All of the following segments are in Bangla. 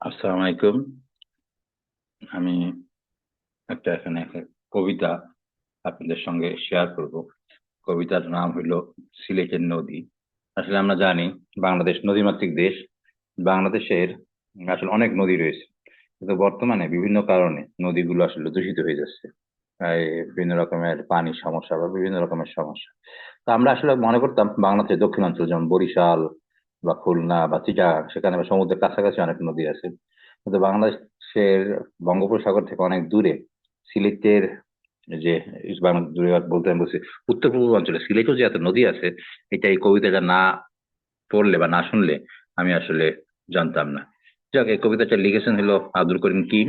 আসসালামু আলাইকুম। আমি একটা এখানে কবিতা আপনাদের সঙ্গে শেয়ার করব। কবিতার নাম হলো সিলেটের নদী। আসলে আমরা জানি বাংলাদেশ নদীমাতৃক দেশ। বাংলাদেশের আসলে অনেক নদী রয়েছে। কিন্তু বর্তমানে বিভিন্ন কারণে নদীগুলো আসলে দূষিত হয়ে যাচ্ছে। বিভিন্ন রকমের পানির সমস্যা বা বিভিন্ন রকমের সমস্যা। তো আমরা আসলে মনে করতাম বাংলাদেশের দক্ষিণাঞ্চল যেমন বরিশাল বা খুলনা বা চিটাগাং, সেখানে সমুদ্রের কাছাকাছি অনেক নদী আছে। কিন্তু বাংলাদেশের বঙ্গোপসাগর থেকে অনেক দূরে সিলেটের যে দূরে বলতে আমি বলছি, উত্তর পূর্ব অঞ্চলে সিলেটেও যে এত নদী আছে, এটা এই কবিতাটা না পড়লে বা না শুনলে আমি আসলে জানতাম না। যাক, এই কবিতাটা লিখেছেন হলো আব্দুল করিম কিম।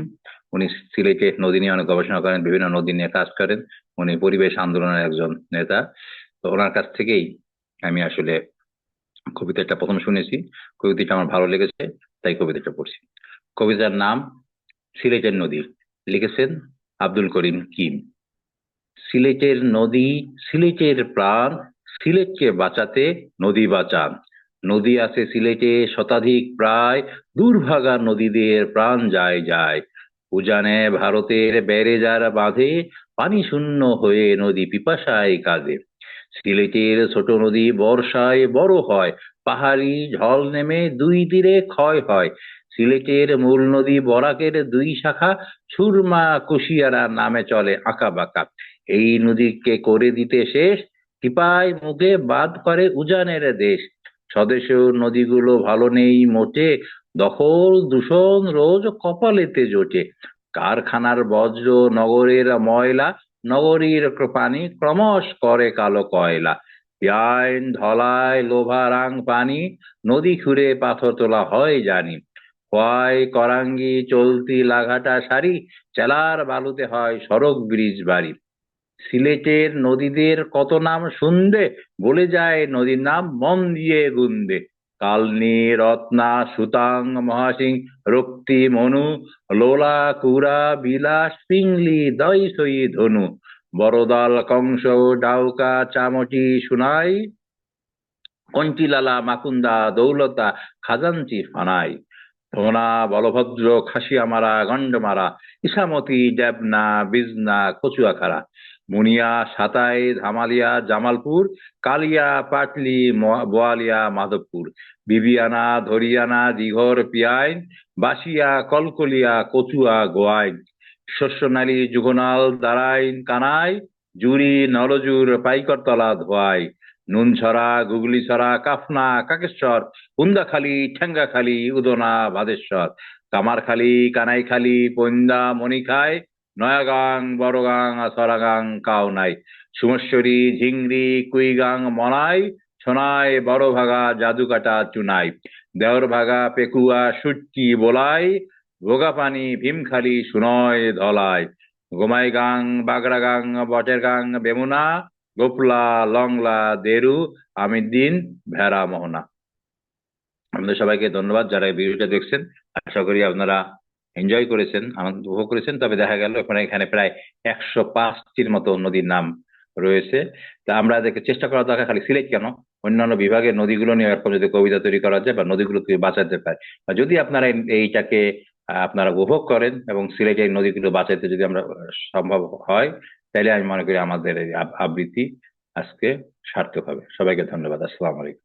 উনি সিলেটে নদী নিয়ে অনেক গবেষণা করেন, বিভিন্ন নদী নিয়ে কাজ করেন। উনি পরিবেশ আন্দোলনের একজন নেতা। তো ওনার কাছ থেকেই আমি আসলে কবিতাটা প্রথম শুনেছি, কবিতাটা আমার ভালো লেগেছে, তাই কবিতাটা পড়ছি। কবিতার নাম সিলেটের নদী, লিখেছেন আব্দুল করিম কিম। সিলেটের নদী, সিলেটের প্রাণ, সিলেটকে বাঁচাতে নদী বাঁচান। নদী আছে সিলেটে শতাধিক প্রায়, দুর্ভাগা নদীদের প্রাণ যায় যায়। উজানে ভারতের বেড়ে ব্যারেজার বাঁধে, পানি শূন্য হয়ে নদী পিপাসায় কাঁদে। সিলেটের ছোট নদী বর্ষায় বড় হয়, পাহাড়ি ঝল নেমে দুই তীরে ক্ষয় হয়। সিলেটের মূল নদী বরাকের দুই শাখা সুরমা কুশিয়ারা নামে চলে আঁকা বাঁকা। এই নদীকে করে দিতে শেষ টিপাই মুখে বাদ করে উজানের দেশ। স্বদেশ নদীগুলো ভালো নেই মোটে, দখল দূষণ রোজ কপালেতে জোটে। কারখানার বজ্র নগরের ময়লা নগরীর পানি ক্রমশ করে কালো কয়লা। পিয়াইন ধলায় লোভা রাং পানি, নদী খুঁড়ে পাথর তোলা হয় জানি। খোয়াই করাঙ্গি চলতি লাঘাটা সারি, চেলার বালুতে হয় সড়ক ব্রিজ বাড়ি। সিলেটের নদীদের কত নাম শুনবে, বলে যায় নদীর নাম মন দিয়ে গুনবে। কালনি রত্না সুতাং, মহাসিং, রক্তি, মনু, লোলা, কুরা, বিলাস, পিংলি, দই, সই, ধনু, বড়দাল, কংস, ডাউকা, চামটি, সুনাই, কঞ্চিলালা, মাকুন্দা, দৌলতা, খাজাঞ্চি, ফানাই, ধোনা, বলভদ্র খাসিয়া খাসিয়ামারা গন্ডমারা ইসামতি ডেবনা বিজনা, কচুয়াখারা মুনিয়া সাতাই ধামালিয়া জামালপুর, কালিয়া, পাটলি বোয়ালিয়া, মাধবপুর। বিবিয়ানা, ধরিয়ানা, দিঘর, পিয়াইন বাসিয়া কলকলিয়া, কচুয়া, গোয়াইন। শস্যনালী, যুগনাল, দারাইন, কানাই জুরি নলজুর, পাইকরতলা, ধোয়াই। নুনছড়া, গুগলিছড়া, কাফনা, কাকেশ্বর, হুন্দাখালী, ঠেঙ্গাখালী, উদনা, বাদেশ্বর। কামারখালী, কানাইখালী, পন্দা, মণিখাই নয়াগাং, বড়গাং, সরাগাং, কাউনাই। সুমেশ্বরী, ঝিংরি, কুইগাং, মনাই, সোনাই বড় ভাগা জাদুকাটা, চুনাই। দেওর ভাগা পেকুয়া, সুটকি, বোলাই। ভোগাপানি, ভীমখালি, সুনয়, ধলাই। গোমাইগাং, বাগড়াগাং, বটেরগাং, বেমুনা, গোপলা, লংলা, দেরু আমিদ্দিন ভেড়া, মোহনা। আপনাদের সবাইকে ধন্যবাদ যারা এই ভিডিওটা দেখছেন। আশা করি আপনারা এনজয় করেছেন, আনন্দ উপভোগ করেছেন। তবে দেখা গেল এখানে এখানে প্রায় একশো পাঁচটির মতো নদীর নাম রয়েছে। তা আমরা দেখে চেষ্টা করা দরকার, খালি সিলেট কেন? অন্যান্য বিভাগের নদীগুলো নিয়ে এরকম যদি কবিতা তৈরি করা যায় বা নদীগুলোকে বাঁচাতে পারে। বা যদি আপনারা এইটাকে আপনারা উপভোগ করেন এবং সিলেটের নদীগুলো বাঁচাইতে যদি আমরা সম্ভব হয় তাহলে আমি মনে করি আমাদের এই আবৃত্তি আজকে সার্থক হবে। সবাইকে ধন্যবাদ। আসসালামু আলাইকুম।